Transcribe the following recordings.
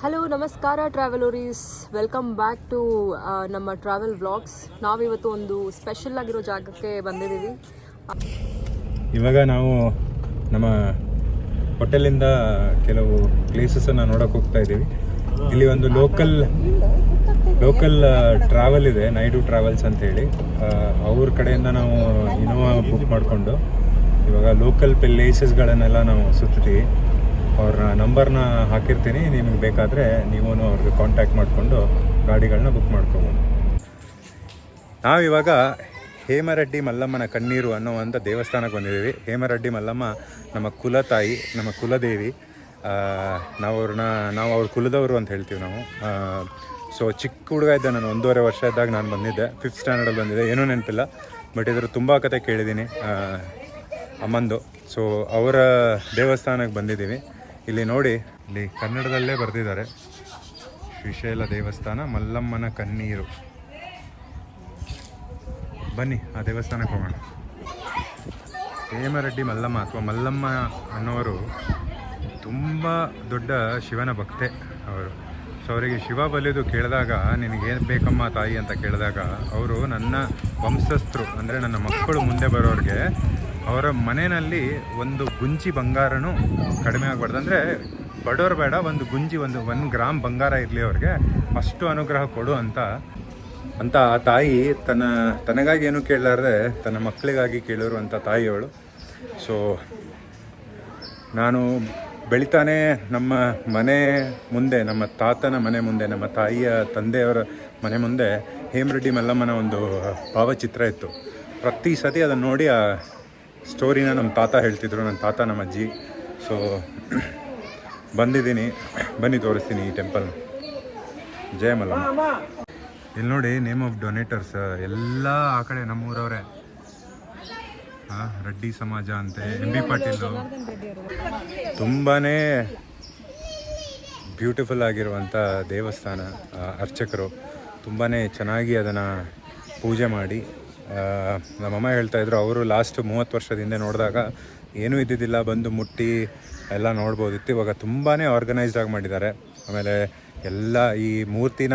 Hello ನಮಸ್ಕಾರ Travelories welcome back to ನಮ್ಮ travel vlogs ನಾವಿವತ್ತು ಒಂದು ಸ್ಪೆಷಲ್ ಆಗಿರೋ ಜಾಗಕ್ಕೆ ಬಂದಿದ್ದೀವಿ. ಇವಾಗ ನಾವು ನಮ್ಮ ಹೋಟೆಲಿಂದ ಕೆಲವು ಪ್ಲೇಸಸನ್ನು ನೋಡೋಕೆ ಹೋಗ್ತಾ ಇದ್ದೀವಿ. ಇಲ್ಲಿ ಒಂದು ಲೋಕಲ್ ಲೋಕಲ್ ಟ್ರಾವೆಲ್ ಇದೆ ನೈಡು ಟ್ರಾವೆಲ್ಸ್ ಅಂತ ಹೇಳಿ ಅವ್ರ ಕಡೆಯಿಂದ ನಾವು ಇನೋವಾ ಬುಕ್ ಮಾಡಿಕೊಂಡು ಇವಾಗ ಲೋಕಲ್ ಪ್ಲೇಸಸ್ಗಳನ್ನೆಲ್ಲ ನಾವು ಸುತ್ತೀವಿ. ಅವ್ರ ನಂಬರ್ನ ಹಾಕಿರ್ತೀನಿ, ನಿಮಗೆ ಬೇಕಾದರೆ ನೀವೂ ಅವ್ರಿಗೆ ಕಾಂಟ್ಯಾಕ್ಟ್ ಮಾಡಿಕೊಂಡು ಗಾಡಿಗಳನ್ನ ಬುಕ್ ಮಾಡ್ಕೋಬೋದು. ನಾವಿವಾಗ ಹೇಮರೆಡ್ಡಿ ಮಲ್ಲಮ್ಮನ ಕಣ್ಣೀರು ಒಂದು ದೇವಸ್ಥಾನಕ್ಕೆ ಬಂದಿದ್ದೀವಿ. ಹೇಮರೆಡ್ಡಿ ಮಲ್ಲಮ್ಮ ನಮ್ಮ ಕುಲತಾಯಿ ನಮ್ಮ ಕುಲದೇವಿ. ನಾವು ಅವ್ರನ್ನ ನಾವು ಅವ್ರ ಕುಲದವರು ಅಂತ ಹೇಳ್ತೀವಿ ನಾವು. ಸೊ ಚಿಕ್ಕ ಹುಡುಗ ಇದ್ದೆ ನಾನು, ಒಂದೂವರೆ ವರ್ಷ ಇದ್ದಾಗ ನಾನು ಬಂದಿದ್ದೆ. ಫಿಫ್ತ್ ಸ್ಟ್ಯಾಂಡರ್ಡಲ್ಲಿ ಬಂದಿದ್ದೆ. ಏನೂ ನೆನಪಿಲ್ಲ ಬಟ್ ಇದ್ರ ತುಂಬ ಕತೆ ಕೇಳಿದ್ದೀನಿ ಅಮ್ಮಂದು. ಸೊ ಅವರ ದೇವಸ್ಥಾನಕ್ಕೆ ಬಂದಿದ್ದೀವಿ. ಇಲ್ಲಿ ನೋಡಿ, ಇಲ್ಲಿ ಕನ್ನಡದಲ್ಲೇ ಬರೆದಿದ್ದಾರೆ. ಶ್ರೀಶೈಲ ದೇವಸ್ಥಾನ, ಮಲ್ಲಮ್ಮನ ಕಣ್ಣೀರು. ಬನ್ನಿ, ಆ ದೇವಸ್ಥಾನಕ್ಕೆ ಹೋಗೋಣ. ಹೇಮರೆಡ್ಡಿ ಮಲ್ಲಮ್ಮ ಅಥವಾ ಮಲ್ಲಮ್ಮ ಅನ್ನೋರು ತುಂಬ ದೊಡ್ಡ ಶಿವನ ಭಕ್ತೆ ಅವರು. ಸೊ ಅವರಿಗೆ ಶಿವ ಬಲಿದು ಕೇಳಿದಾಗ, ನಿನಗೇನು ಬೇಕಮ್ಮ ತಾಯಿ ಅಂತ ಕೇಳಿದಾಗ, ಅವರು ನನ್ನ ವಂಶಸ್ಥರು, ಅಂದರೆ ನನ್ನ ಮಕ್ಕಳು ಮುಂದೆ ಬರೋರಿಗೆ ಅವರ ಮನೆಯಲ್ಲಿ ಒಂದು ಗುಂಜಿ ಬಂಗಾರನೂ ಕಡಿಮೆ ಆಗಬಾರ್ದು. ಅಂದರೆ ಬಡವ್ರು ಬೇಡ, ಒಂದು ಗುಂಜಿ ಒಂದು ಒನ್ ಗ್ರಾಮ್ ಬಂಗಾರ ಇರಲಿ ಅವ್ರಿಗೆ. ಅಷ್ಟು ಅನುಗ್ರಹ ಕೊಡು ಅಂತ ಅಂತ ಆ ತಾಯಿ ತನ್ನ, ತನಗಾಗಿ ಏನು ಕೇಳಲಾರ್ದೆ ತನ್ನ ಮಕ್ಕಳಿಗಾಗಿ ಕೇಳಿರುವಂಥ ತಾಯಿಯವಳು. ಸೊ ನಾನು ಬೆಳಿತಾನೆ ನಮ್ಮ ಮನೆ ಮುಂದೆ, ನಮ್ಮ ತಾತನ ಮನೆ ಮುಂದೆ, ನಮ್ಮ ತಾಯಿಯ ತಂದೆಯವರ ಮನೆ ಮುಂದೆ ಹೇಮರೆಡ್ಡಿ ಮಲ್ಲಮ್ಮನ ಒಂದು ಭಾವಚಿತ್ರ ಇತ್ತು. ಪ್ರತಿ ಸತಿ ಅದನ್ನು ನೋಡಿ ಆ ಸ್ಟೋರಿನ ನಮ್ಮ ತಾತ ಹೇಳ್ತಿದ್ರು, ನನ್ನ ತಾತ ನಮ್ಮ ಅಜ್ಜಿ. ಸೊ ಬಂದಿದ್ದೀನಿ. ಬನ್ನಿ, ತೋರಿಸ್ತೀನಿ ಈ ಟೆಂಪಲ್ ಜಯ ಮಲ್ಲಮ್ಮ. ಇಲ್ಲಿ ನೋಡಿ ನೇಮ್ ಆಫ್ ಡೊನೇಟರ್ಸ್ ಎಲ್ಲ ಆ ಕಡೆ ನಮ್ಮೂರವ್ರೆ. ಹಾಂ, ರೆಡ್ಡಿ ಸಮಾಜ ಅಂತೆ ಎಂ ಬಿ ಪಾಟೀಲ್ ತುಂಬಾ ಬ್ಯೂಟಿಫುಲ್ ಆಗಿರುವಂಥ ದೇವಸ್ಥಾನ ಅರ್ಚಕರು. ತುಂಬಾ ಚೆನ್ನಾಗಿ ಅದನ್ನು ಪೂಜೆ ಮಾಡಿ. ನಮ್ಮಮ್ಮ ಹೇಳ್ತಾ ಇದ್ರು, ಅವರು ಲಾಸ್ಟ್ ಮೂವತ್ತು ವರ್ಷದ ಹಿಂದೆ ನೋಡಿದಾಗ ಏನೂ ಇದ್ದಿದ್ದಿಲ್ಲ, ಬಂದು ಮುಟ್ಟಿ ಎಲ್ಲ ನೋಡ್ಬೋದಿತ್ತು. ಇವಾಗ ತುಂಬಾ ಆರ್ಗನೈಸ್ಡ್ ಆಗಿ ಮಾಡಿದ್ದಾರೆ. ಆಮೇಲೆ ಎಲ್ಲ ಈ ಮೂರ್ತಿನ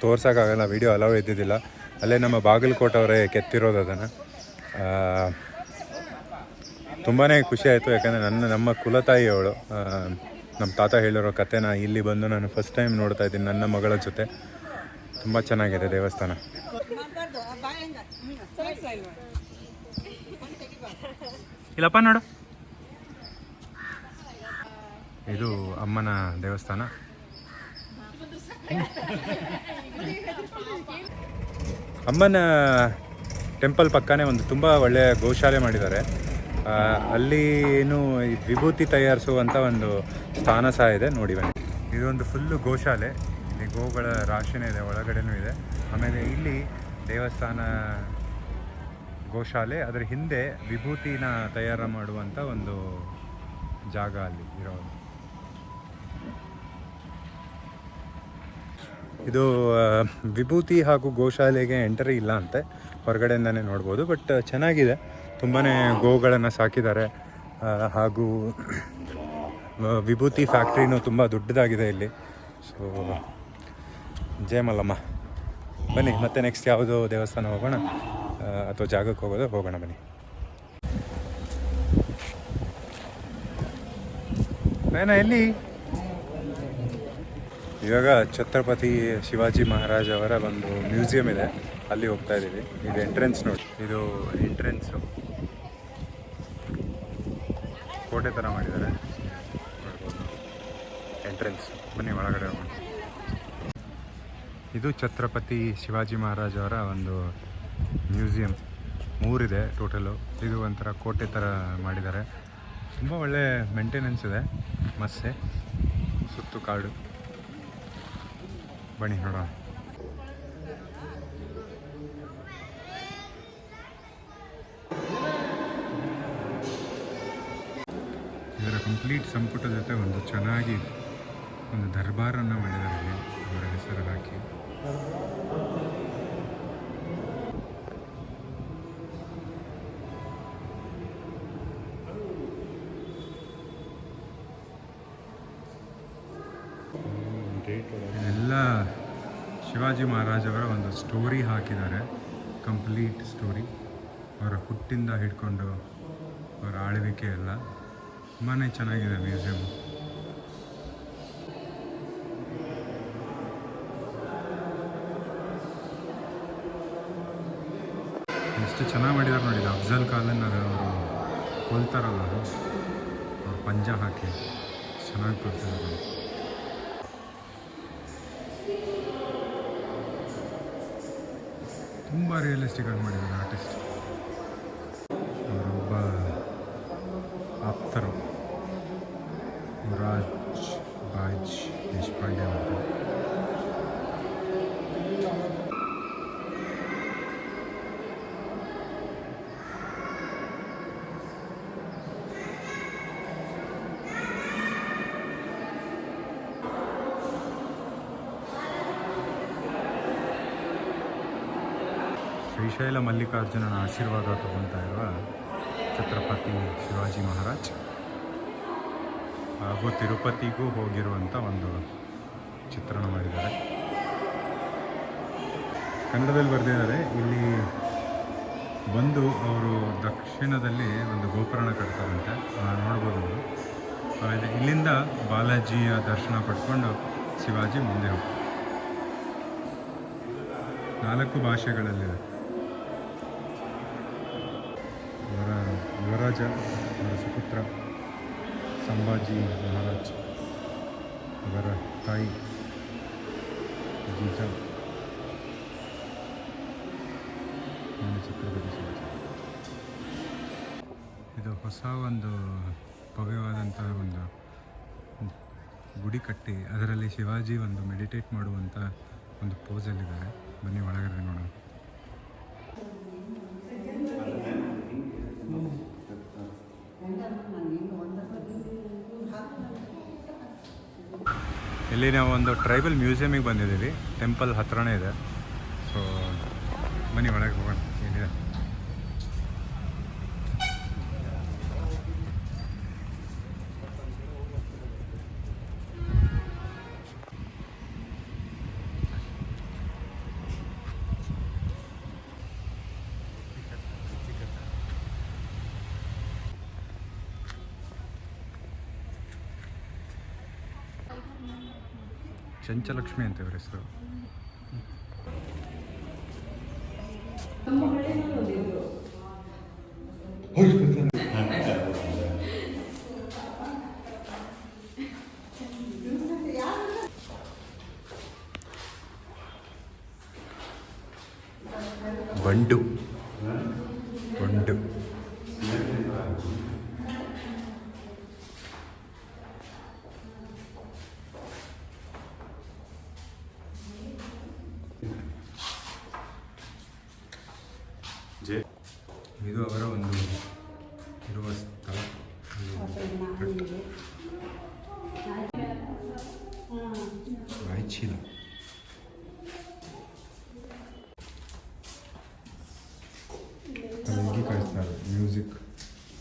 ತೋರ್ಸೋಕ್ಕಾಗಲ್ಲ ವಿಡಿಯೋ ಅಲೋ ಇದ್ದಿದ್ದಿಲ್ಲ. ಅಲ್ಲೇ ನಮ್ಮ ಬಾಗಲಕೋಟವರೇ ಕೆತ್ತಿರೋದು ಅದನ್ನು. ತುಂಬಾ ಖುಷಿ ಆಯಿತು, ಯಾಕಂದರೆ ನನ್ನ, ನಮ್ಮ ಕುಲತಾಯಿ ಅವಳು. ನಮ್ಮ ತಾತ ಹೇಳಿರೋ ಕತೆನ ಇಲ್ಲಿ ಬಂದು ನಾನು ಫಸ್ಟ್ ಟೈಮ್ ನೋಡ್ತಾ ಇದ್ದೀನಿ ನನ್ನ ಮಗಳ ಜೊತೆ. ತುಂಬ ಚೆನ್ನಾಗಿದೆ ದೇವಸ್ಥಾನ. ಇಲ್ಲಪ್ಪ ನೋಡು. ಇದು ಅಮ್ಮನ ದೇವಸ್ಥಾನ. ಅಮ್ಮನ ಟೆಂಪಲ್ ಪಕ್ಕನೇ ಒಂದು ತುಂಬ ಒಳ್ಳೆಯ ಗೋಶಾಲೆ ಮಾಡಿದ್ದಾರೆ. ಅಲ್ಲಿ ಏನು ವಿಭೂತಿ ತಯಾರಿಸುವಂಥ ಒಂದು ಸ್ಥಾನ ಸಹ ಇದೆ. ನೋಡಿ ಬನ್ನಿ. ಇದೊಂದು ಫುಲ್ಲು ಗೋಶಾಲೆ. ಇಲ್ಲಿ ಗೋಗಳ ರಾಶಿನೇ ಇದೆ, ಒಳಗಡೆನೂ ಇದೆ. ಆಮೇಲೆ ಇಲ್ಲಿ ದೇವಸ್ಥಾನ ಗೋಶಾಲೆ, ಅದರ ಹಿಂದೆ ವಿಭೂತಿನ ತಯಾರು ಮಾಡುವಂಥ ಒಂದು ಜಾಗ ಅಲ್ಲಿ ಇರೋದು. ಇದು ವಿಭೂತಿ ಹಾಗೂ ಗೋಶಾಲೆಗೆ ಎಂಟ್ರಿ ಇಲ್ಲ ಅಂತೆ. ಹೊರಗಡೆಯಿಂದನೇ ನೋಡ್ಬೋದು, ಬಟ್ ಚೆನ್ನಾಗಿದೆ. ತುಂಬಾ ಗೋಗಳನ್ನು ಸಾಕಿದ್ದಾರೆ. ಹಾಗೂ ವಿಭೂತಿ ಫ್ಯಾಕ್ಟ್ರಿನೂ ತುಂಬ ದೊಡ್ಡದಾಗಿದೆ ಇಲ್ಲಿ. ಸೊ ಜಯ ಮಲ್ಲಮ್ಮ ಬನ್ನಿ, ಮತ್ತೆ ನೆಕ್ಸ್ಟ್ ಯಾವುದು ದೇವಸ್ಥಾನ ಹೋಗೋಣ? ಅಥವಾ ಜಾಗಕ್ಕೆ ಹೋಗೋದು, ಹೋಗೋಣ ಬನ್ನಿ. ಏನ ಎಲ್ಲಿ? ಇವಾಗ ಛತ್ರಪತಿ ಶಿವಾಜಿ ಮಹಾರಾಜ್ ಅವರ ಒಂದು ಮ್ಯೂಸಿಯಂ ಇದೆ. ಅಲ್ಲಿ ಹೋಗ್ತಾ ಇದ್ದೀವಿ. ಇದು ಎಂಟ್ರೆನ್ಸ್ ನೋಡಿ. ಇದು ಎಂಟ್ರೆನ್ಸು ಕೋಟೆ ಥರ ಮಾಡಿದ್ದಾರೆ. ಎಂಟ್ರೆನ್ಸ್ ಬನ್ನಿ, ಒಳಗಡೆ ಹೋಗೋಣ. ಇದು ಛತ್ರಪತಿ ಶಿವಾಜಿ ಮಹಾರಾಜ್ ಅವರ ಒಂದು ಮ್ಯೂಸಿಯಂ. ಮೂರಿದೆ ಟೋಟಲು. ಇದು ಒಂಥರ ಕೋಟೆ ಥರ ಮಾಡಿದ್ದಾರೆ. ತುಂಬ ಒಳ್ಳೆ ಮೇಂಟೆನೆನ್ಸ್ ಇದೆ. ಮಸ್ಸೆ. ಸುತ್ತು ಕಾಡು. ಬನ್ನಿ ನೋಡೋಣ. ಇದರ ಕಂಪ್ಲೀಟ್ ಸಂಪುಟ ಜೊತೆ ಒಂದು ಚೆನ್ನಾಗಿ ಒಂದು ದರ್ಬಾರನ್ನು ಮಾಡಿದ್ದಾರೆ ಇಲ್ಲಿ ಅವರ ಹೆಸರು ಹಾಕಿ ಎಲ್ಲ ಶಿವಾಜಿ ಮಹಾರಾಜವರ ಒಂದು ಸ್ಟೋರಿ ಹಾಕಿದ್ದಾರೆ. ಕಂಪ್ಲೀಟ್ ಸ್ಟೋರಿ ಅವರ ಹುಟ್ಟಿಂದ ಹಿಡ್ಕೊಂಡು ಅವರ ಆಳ್ವಿಕೆ ಎಲ್ಲ. ತುಂಬಾ ಚೆನ್ನಾಗಿದೆ ಮ್ಯೂಸಿಯಂ ಎಷ್ಟು ಚೆನ್ನಾಗಿ ಮಾಡಿದ್ದಾರೆ ನೋಡಿ ಅಫ್ಜಲ್ ಖಾನ್ ಅವರು ಕೊಲ್ತಾರಲ್ಲ ಅವ್ರು ಪಂಜ ಹಾಕಿ ಚೆನ್ನಾಗಿ ಕೊಡ್ತಿದ್ದಾರೆ ತುಂಬ ರಿಯಲಿಸ್ಟಿಕ್ ಆಗಿ ಮಾಡಿದ್ದಾರೆ ಆರ್ಟಿಸ್ಟ್ ಅವರೊಬ್ಬ ಆಪ್ತರು. ರಾಜ್ ಶ್ರೀಶೈಲ ಮಲ್ಲಿಕಾರ್ಜುನನ ಆಶೀರ್ವಾದ ತಗೊಳ್ತಾ ಇರುವ ಛತ್ರಪತಿ ಶಿವಾಜಿ ಮಹಾರಾಜ್. ಹಾಗೂ ತಿರುಪತಿಗೂ ಹೋಗಿರುವಂಥ ಒಂದು ಚಿತ್ರಣ ಮಾಡಿದ್ದಾರೆ. ಕನ್ನಡದಲ್ಲಿ ಬರೆದಿದ್ದಾರೆ. ಇಲ್ಲಿ ಬಂದು ಅವರು ದಕ್ಷಿಣದಲ್ಲಿ ಒಂದು ಗೋಪುರನ ಕಟ್ತಾರಂತೆ. ನೋಡ್ಬೋದು ಅವರು ಆಮೇಲೆ ಇಲ್ಲಿಂದ ಬಾಲಾಜಿಯ ದರ್ಶನ ಪಡ್ಕೊಂಡು ಶಿವಾಜಿ ಮುಂದೆ ಹೋಗ್ತಾರೆ ನಾಲ್ಕು ಭಾಷೆಗಳಲ್ಲಿದೆ. ಯುವರಾಜ ಅವರ ಸುಪುತ್ರ ಸಂಭಾಜಿ ಮಹಾರಾಜ್ ಅವರ ತಾಯಿ ಜೀಜಾ ಛತ್ರಪತಿ ಶಿವಾಜಿ ಇದು ಹೊಸ ಒಂದು ಭವ್ಯವಾದಂತಹ ಒಂದು ಗುಡಿ ಕಟ್ಟಿ ಅದರಲ್ಲಿ ಶಿವಾಜಿ ಒಂದು ಮೆಡಿಟೇಟ್ ಮಾಡುವಂಥ ಒಂದು ಪೋಸಲ್ಲಿದ್ದಾರೆ ಬನ್ನಿ ಒಳಗಡೆ ನೋಡೋಣ. ಇಲ್ಲಿ ನಾವು ಒಂದು ಟ್ರೈಬಲ್ ಮ್ಯೂಸಿಯಮಿಗೆ ಬಂದಿದ್ದೀವಿ. ಟೆಂಪಲ್ ಹತ್ರನೇ ಇದೆ. ಸೊ ಬನ್ನಿ ಒಳಗೆ ಹೋಗೋಣ. ಚಂಚಲಕ್ಷ್ಮಿ ಅಂತ ಇವ್ರ ಹೆಸರು. ಬಂಡು.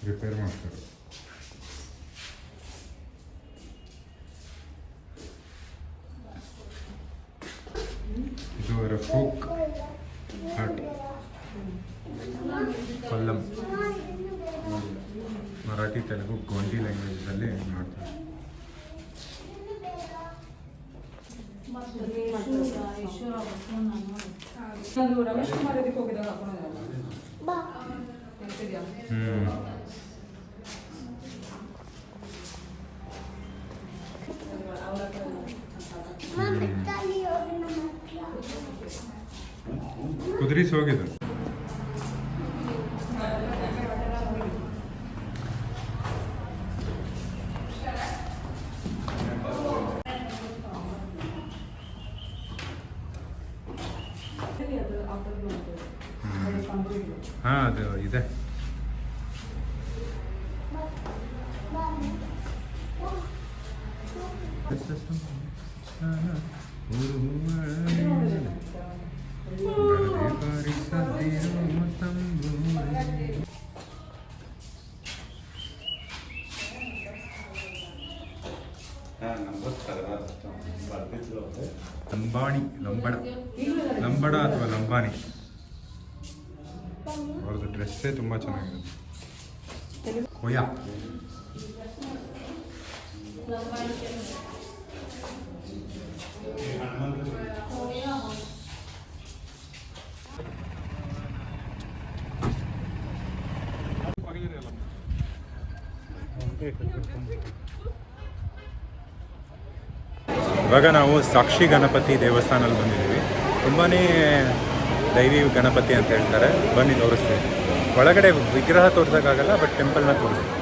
ರಿಪೇರ್ ಮಾಡ್ತಾರೆ ಇದು ಅವರ ಫೋಕ್ ಆರ್ಟ್ ಕೊಲ್ಲಂ ಮರಾಠಿ ತೆಲುಗು ಗೋಂಡಿ ಲ್ಯಾಂಗ್ವೇಜಲ್ಲಿ ಮಾಡ್ತಾರೆ ನಾನು ರಮೇಶ್ ಕುಮಾರ್ ಇದಕ್ಕೆ ಹೋಗಿದಾಗ ಹಾಕೊಂಡಿದ್ದಾರಲ್ಲ ನೆನ್ಪಿದ್ಯಾ? ಹ್ಞೂ ಕುದುರಿಸಿ ಹೋಗಿದ್ದು ಹಾಂ ಅದು ಇದೆ ನಮಸ್ಕಾರ ಬರ್ತಿದ್ರು ಲಂಬಾಣಿ ಲಂಬಡ ಲಂಬಡ ಅಥವಾ ಲಂಬಾಣಿ ಅವ್ರದ್ದು ಡ್ರೆಸ್ಸೇ ತುಂಬ ಚೆನ್ನಾಗಿದೆ ಕೊಯ್ಯ ಇವಾಗ ನಾವು ಸಾಕ್ಷಿ ಗಣಪತಿ ದೇವಸ್ಥಾನಲ್ಲಿ ಬಂದಿದ್ದೀವಿ. ತುಂಬಾ ದೈವಿ ಗಣಪತಿ ಅಂತ ಹೇಳ್ತಾರೆ. ಬನ್ನಿ ತೋರಿಸ್ತೀವಿ ಒಳಗಡೆ ವಿಗ್ರಹ ತೋರ್ಸೋಕ್ಕಾಗಲ್ಲ ಬಟ್ ಟೆಂಪಲ್ನ ತೋರಿಸ್ತೀವಿ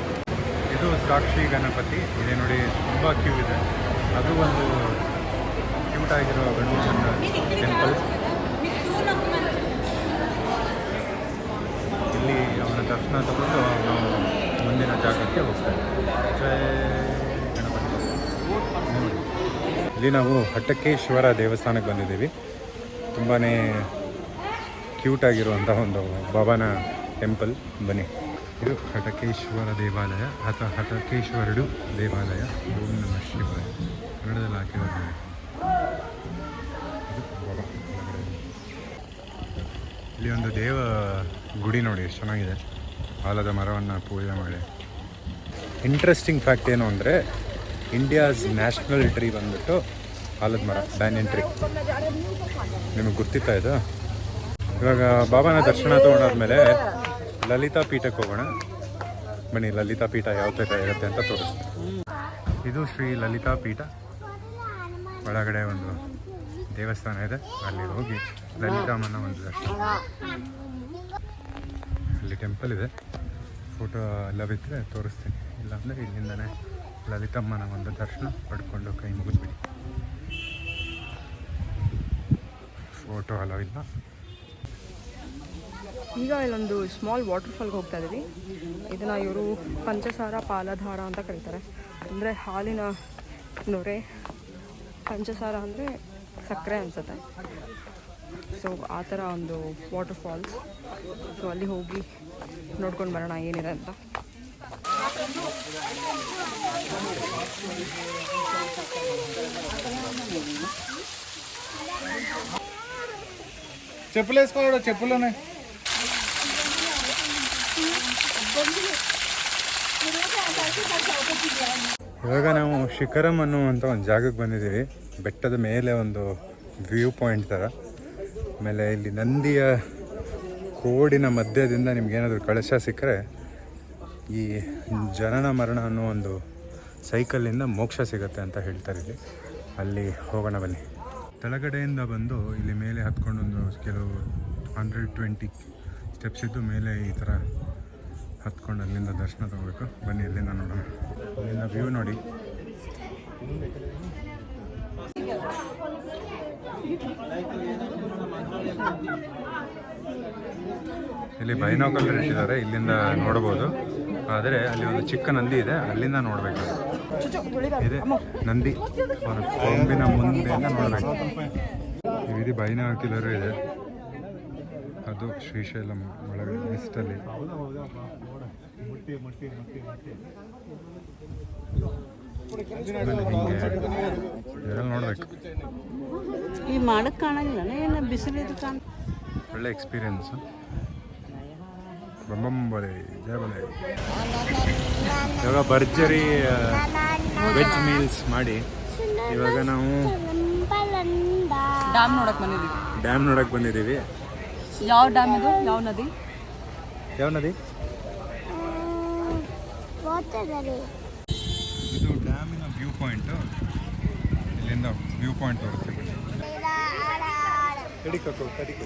ಇದು ಸಾಕ್ಷಿ ಗಣಪತಿ. ಇದೆ ನೋಡಿ, ತುಂಬ ಕ್ಯೂ ಇದೆ. ಅದು ಒಂದು ಕ್ಯೂಟ್ ಆಗಿರೋ ಗಣೇಶನ ಟೆಂಪಲ್ ಇಲ್ಲಿ ಅವನ ದರ್ಶನ ತಗೊಂಡು ನಾವು ಮುಂದಿನ ಜಾಗಕ್ಕೆ ಹೋಗ್ತೇವೆ ಇಲ್ಲಿ ನಾವು ಹಟ್ಟಕೇಶ್ವರ ದೇವಸ್ಥಾನಕ್ಕೆ ಬಂದಿದ್ದೀವಿ. ತುಂಬಾ ಕ್ಯೂಟ್ ಆಗಿರುವಂತಹ ಒಂದು ಭವನ ಟೆಂಪಲ್ ಬನ್ನಿ. ಇದು ಹಟಕೇಶ್ವರ ದೇವಾಲಯ, ಅಥವಾ ಹಟಕೇಶ್ವರಡು ದೇವಾಲಯ. ಓಂ ನಮಃ ಶಿವಾಯ. ಕನ್ನಡದಲ್ಲಿ ಹಾಕಿರೋದು. ಇಲ್ಲಿ ಒಂದು ದೇವ ಗುಡಿ ನೋಡಿ, ಎಷ್ಟು ಚೆನ್ನಾಗಿದೆ. ಆಲದ ಮರವನ್ನು ಪೂಜೆ ಮಾಡಿ. ಇಂಟ್ರೆಸ್ಟಿಂಗ್ ಫ್ಯಾಕ್ಟ್ ಏನು ಅಂದರೆ ಇಂಡಿಯಾಸ್ ನ್ಯಾಷನಲ್ ಟ್ರೀ ಬಂದ್ಬಿಟ್ಟು ಆಲದ ಮರ ಬ್ಯಾನಿಯನ್ ಟ್ರೀ ನಿಮಗೆ ಗೊತ್ತಿತ್ತಾ ಇದು? ಇವಾಗ ಬಾಬಾನ ದರ್ಶನ ತೊಗೊಂಡಾದ್ಮೇಲೆ ಲಲಿತಾ ಪೀಠಕ್ಕೆ ಹೋಗೋಣ. ಬನ್ನಿ, ಲಲಿತಾ ಪೀಠ ಯಾವ ಥರ ಇರುತ್ತೆ ಅಂತ ತೋರಿಸ್ತೀನಿ. ಇದು ಶ್ರೀ ಲಲಿತಾ ಪೀಠ. ಒಳಗಡೆ ಒಂದು ದೇವಸ್ಥಾನ ಇದೆ. ಅಲ್ಲಿ ಹೋಗಿ ಲಲಿತಾಮನ ಒಂದು ದರ್ಶನ. ಅಲ್ಲಿ ಟೆಂಪಲ್ ಇದೆ. ಫೋಟೋ ಎಲ್ಲ ಬಿದ್ದರೆ ತೋರಿಸ್ತೀನಿ. ಇಲ್ಲಾಂದರೆ ಇಲ್ಲಿಂದನೇ ಲಲಿತಮ್ಮನ ಒಂದು ದರ್ಶನ ಪಡ್ಕೊಂಡು ಕೈ ಮುಗಿದ್ಬಿಡಿ. ಫೋಟೋ ಅಲೋ ಇಲ್ಲ ಈಗ ಇಲ್ಲೊಂದು ಸ್ಮಾಲ್ ವಾಟರ್ಫಾಲ್ಗೆ ಹೋಗ್ತಾ ಇದ್ದೀವಿ ಇದನ್ನು ಇವರು ಪಂಚಸಾರ ಪಾಲಧಾರ ಅಂತ ಕರೀತಾರೆ. ಅಂದರೆ ಹಾಲಿನ ನೊರೆ. ಪಂಚಸಾರ ಅಂದರೆ ಸಕ್ಕರೆ ಅನಿಸುತ್ತೆ. ಸೊ ಆ ಥರ ಒಂದು ವಾಟರ್ಫಾಲ್ಸ್ ಸೊ ಅಲ್ಲಿ ಹೋಗಿ ನೋಡ್ಕೊಂಡು ಬರೋಣ ಏನಿದೆ ಅಂತ. చెప్పులు వేసుకోవాడు చెప్పులోనే ಇವಾಗ ನಾವು ಶಿಖರಂ ಅನ್ನುವಂಥ ಒಂದು ಜಾಗಕ್ಕೆ ಬಂದಿದ್ದೀವಿ ಬೆಟ್ಟದ ಮೇಲೆ ಒಂದು ವ್ಯೂ ಪಾಯಿಂಟ್ ಥರ ಆಮೇಲೆ ಇಲ್ಲಿ ನಂದಿಯ ಕೋಡಿನ ಮಧ್ಯದಿಂದ ನಿಮ್ಗೇನಾದರೂ ಕಳಶ ಸಿಕ್ಕರೆ ಈ ಜನನ ಮರಣ ಅನ್ನೋ ಒಂದು ಸೈಕಲ್ಲಿಂದ ಮೋಕ್ಷ ಸಿಗುತ್ತೆ ಅಂತ ಹೇಳ್ತಾರೆ ಇಲ್ಲಿ. ಅಲ್ಲಿ ಹೋಗೋಣ ಬನ್ನಿ. ಕೆಳಗಡೆಯಿಂದ ಬಂದು ಇಲ್ಲಿ ಮೇಲೆ ಹತ್ಕೊಂಡು ಒಂದು ಕೆಲವು ಹಂಡ್ರೆಡ್ ಟ್ವೆಂಟಿ ಸ್ಟೆಪ್ಸ್ ಇದ್ದು ಮೇಲೆ ಈ ಥರ ಹತ್ಕೊಂಡು ಅಲ್ಲಿಂದ ದರ್ಶನ ತಗೋಬೇಕು. ಬನ್ನಿ ಇಲ್ಲಿಂದ ನೋಡೋಣ. ಅಲ್ಲಿಂದ ವ್ಯೂ ನೋಡಿ. ಇಲ್ಲಿ ಬೈನೋಕಲ್ ಇಟ್ಟಿದ್ದಾರೆ. ಇಲ್ಲಿಂದ ನೋಡ್ಬೋದು ಆದರೆ ಅಲ್ಲಿ ಒಂದು ಚಿಕ್ಕ ನಂದಿ ಇದೆ ಅಲ್ಲಿಂದ ನೋಡಬೇಕು. ಇದೆ ನಂದಿ. ಕೊಂಬಿನ ಮುಂದೆಯಿಂದ ನೋಡಬೇಕು. ಇದು ಬೈನಾಕಿಲರು ಇದೆ. ಅದು ಶ್ರೀಶೈಲಂ ಒಳಗಡೆ ಮಿಸ್ಟಲ್ಲಿ ನೋಡ್ಬೇಕು. ಈ ಮಾಡಕ್ ಕಾಣಂಗಿಲ್ಲ ಏನ ಬಿಸಿಲಿದ್ದು ಕಾಣ ಒಳ್ಳೆ ಎಕ್ಸ್ಪೀರಿಯನ್ಸ್ ಬಂಬಂಬಲೆ ಜಯ ಬಲೆ ಇವಾಗ ಭರ್ಜರಿ ವೆಜ್ ಮೀಲ್ಸ್ ಮಾಡಿ. ಇವಾಗ ನಾವು ಡ್ಯಾಮ್ ನೋಡಕ್ಕೆ ಬಂದಿದ್ದೀವಿ. ಡ್ಯಾಮ್ ನೋಡಕ್ಕೆ ಬಂದಿದ್ದೀವಿ. ಯಾವ ಡ್ಯಾಮ್ ಇದು? ಯಾವ ನದಿ? ಯಾವ ನದಿ? ಇದು ಡ್ಯಾಮಿನ ವ್ಯೂ ಪಾಯಿಂಟ್ ಇಲ್ಲಿಂದ ವ್ಯೂ ಪಾಯಿಂಟ್ ತೋರಿಸ್ತೀವಿ ಕಡಿಕೋ ಕಡಿಕೋ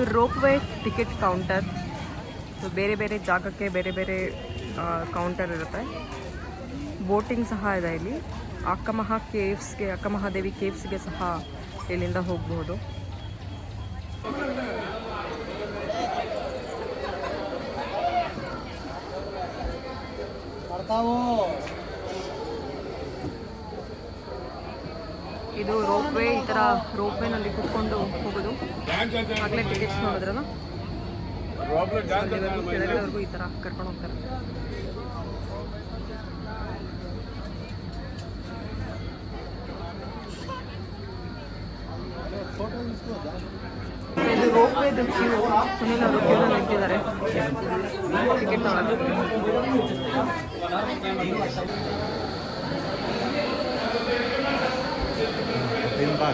ಇದು rope way ticket counter. So ಬೇರೆ ಬೇರೆ ಜಾಗಕ್ಕೆ ಬೇರೆ ಬೇರೆ ಕೌಂಟರ್ ಇರುತ್ತೆ. ಬೋಟಿಂಗ್ ಸಹ ಇದೆ ಇಲ್ಲಿ. ಅಕ್ಕಮಹಾ ಕೇವ್ಸ್ಗೆ, ಅಕ್ಕಮಹಾದೇವಿ ಕೇವ್ಸ್ಗೆ ಸಹ ಇಲ್ಲಿಂದ ಹೋಗಬಹುದು ರೋಪ್ವೇ ಈ ಥರ ರೋಪ್ವೇನಲ್ಲಿ ಕುತ್ಕೊಂಡು ಹೋಗೋದು. ಆಗಲೇ ಟಿಕೆಟ್ಸ್ ನೋಡಿದ್ರಲ್ಲ? ಕೆಳಗಡೆವರೆಗೂ ಈ ತರ ಕರ್ಕೊಂಡು ಹೋಗ್ತಾರೆ ಕ್ಯೂ ಸುನಿಲ್ ಅವರು ಟಿಕೆಟ್ ತಗೊಳ್ಳೋದು ಈಗ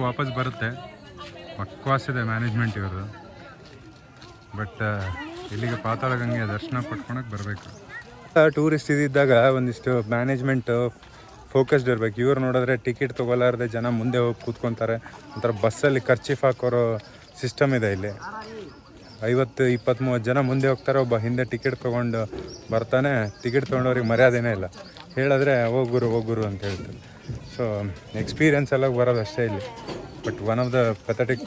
ವಾಪಸ್ ಬರುತ್ತೆ. ಬಕ್ವಾಸಿದೆ ಮ್ಯಾನೇಜ್ಮೆಂಟ್ ಇವರು ಬಟ್ ಇಲ್ಲಿಗೆ ಪಾತಾಳ ಗಂಗೆ ದರ್ಶನ ಪಡ್ಕೊಳಕ್ಕೆ ಬರಬೇಕು. ಟೂರಿಸ್ಟ್ ಇದ್ದಾಗ ಒಂದಿಷ್ಟು ಮ್ಯಾನೇಜ್ಮೆಂಟ್ ಫೋಕಸ್ಡ್ ಇರಬೇಕು. ಇವ್ರು ನೋಡಿದ್ರೆ ಟಿಕೆಟ್ ತೊಗೊಲಾರ್ದೆ ಜನ ಮುಂದೆ ಹೋಗಿ ಕೂತ್ಕೊತಾರೆ. ಒಂಥರ ಬಸ್ಸಲ್ಲಿ ಖರ್ಚೀಫ್ ಹಾಕೋರೋ ಸಿಸ್ಟಮ್ ಇದೆ ಇಲ್ಲಿ. ಐವತ್ತು ಇಪ್ಪತ್ತ್ ಮೂವತ್ತು ಜನ ಮುಂದೆ ಹೋಗ್ತಾರೆ. ಒಬ್ಬ ಹಿಂದೆ ಟಿಕೆಟ್ ತೊಗೊಂಡು ಬರ್ತಾನೆ. ಟಿಕೆಟ್ ತೊಗೊಂಡವ್ರಿಗೆ ಮರ್ಯಾದೆನೇ ಇಲ್ಲ. ಹೇಳಿದ್ರೆ ಹೋಗುರು ಹೋಗುರು ಅಂತ ಹೇಳ್ತಾರೆ. ಸೊ ಎಕ್ಸ್ಪೀರಿಯನ್ಸ್ ಎಲ್ಲ ಬರೋದು ಅಷ್ಟೇ ಇಲ್ಲಿ but one of the pathetic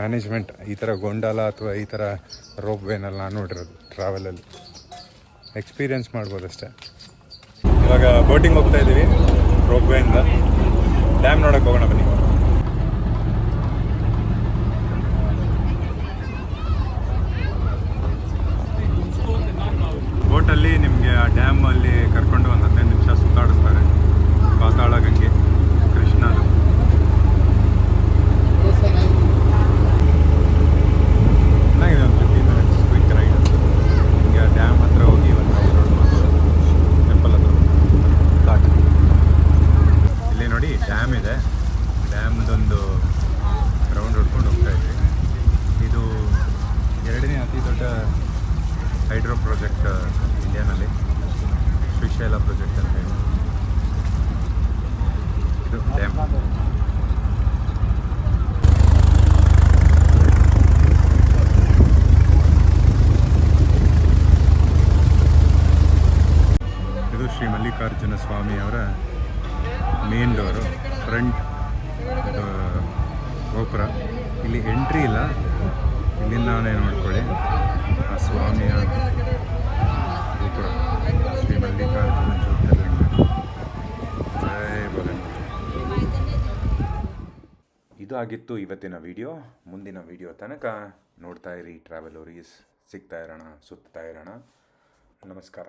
management ಈ ಥರ ಗೊಂಡಲ ಅಥವಾ ಈ ಥರ ರೋಪ್ ವೇನೆಲ್ಲ ನೋಡಿರೋದು ಟ್ರಾವೆಲಲ್ಲಿ ಎಕ್ಸ್ಪೀರಿಯನ್ಸ್ ಮಾಡ್ಬೋದು ಅಷ್ಟೇ ಇವಾಗ ಬೋಟಿಂಗ್ ಹೋಗ್ತಾ ಇದ್ದೀವಿ ರೋಪ್ ವೇಯಿಂದ ಡ್ಯಾಮ್ ನೋಡೋಕೆ ಹೋಗೋಣ ಬನ್ನಿ ಬೋಟಲ್ಲಿ ನಿಮಗೆ ಆ ಡ್ಯಾಮಲ್ಲಿ ಕರ್ಕೊಂಡು ಒಂದು ಹದಿನೈದು ನಿಮಿಷ ಸುತ್ತಾಡಿಸ್ತಾರೆ ಪಾತಾಳ ಗಂಗೆ ಕೃಷ್ಣದು ಚೆನ್ನಾಗಿದೆ ಒಂದು ಫಿಫ್ಟೀನ್ ಮಿನಿಟ್ಸ್ ಕ್ವಿಕ್ ರೈಡ್ ನಿಮಗೆ ಆ ಡ್ಯಾಮ್ ಹತ್ರ ಹೋಗಿ ಒಂದು ಟೆಂಪಲ್ ಹತ್ರ ಘಾಟ್ ಇಲ್ಲಿ ನೋಡಿ ಡ್ಯಾಮ್ ಇದೆ ಡ್ಯಾಮ್ದೊಂದು ರೌಂಡ್ ಹೊಡ್ಕೊಂಡು ಹೋಗ್ತಾ ಇದ್ವಿ ಇದು ಎರಡನೇ ಅತಿ ದೊಡ್ಡ ಹೈಡ್ರೋ ಪ್ರಾಜೆಕ್ಟ್ ಇಂಡಿಯಾನಲ್ಲಿ ಶ್ರೀಶೈಲ ಪ್ರಾಜೆಕ್ಟ್ ಅಂತ ಹೇಳಿ ಇದು ಡ್ಯಾಮ್ ಇದು ಶ್ರೀ ಮಲ್ಲಿಕಾರ್ಜುನ ಸ್ವಾಮಿಯವರ ಮೇನ್ ಡೋರು ಫ್ರಂಟ್ ಗೋಪುರ. ಇಲ್ಲಿ ಎಂಟ್ರಿ ಇಲ್ಲ. ಇಲ್ಲಿಂದಾನೇ ನೋಡ್ಕೊಳ್ಳಿ. ಆ ಸ್ವಾಮಿಯ ಗೋಪುರ. ಶ್ರೀ ಮಲ್ಲಿಕಾರ್ಜುನ ಜ್ಯೋತಿರ್ಲಿಂಗ. ಜಯ ಇದು ಆಗಿತ್ತು ಇವತ್ತಿನ ವಿಡಿಯೋ. ಮುಂದಿನ ವಿಡಿಯೋ ತನಕ ನೋಡ್ತಾ ಇರಿ ಟ್ರಾವೆಲ್ ಸಿಗ್ತಾ ಇರೋಣ, ಸುತ್ತಾ ಇರೋಣ. ನಮಸ್ಕಾರ.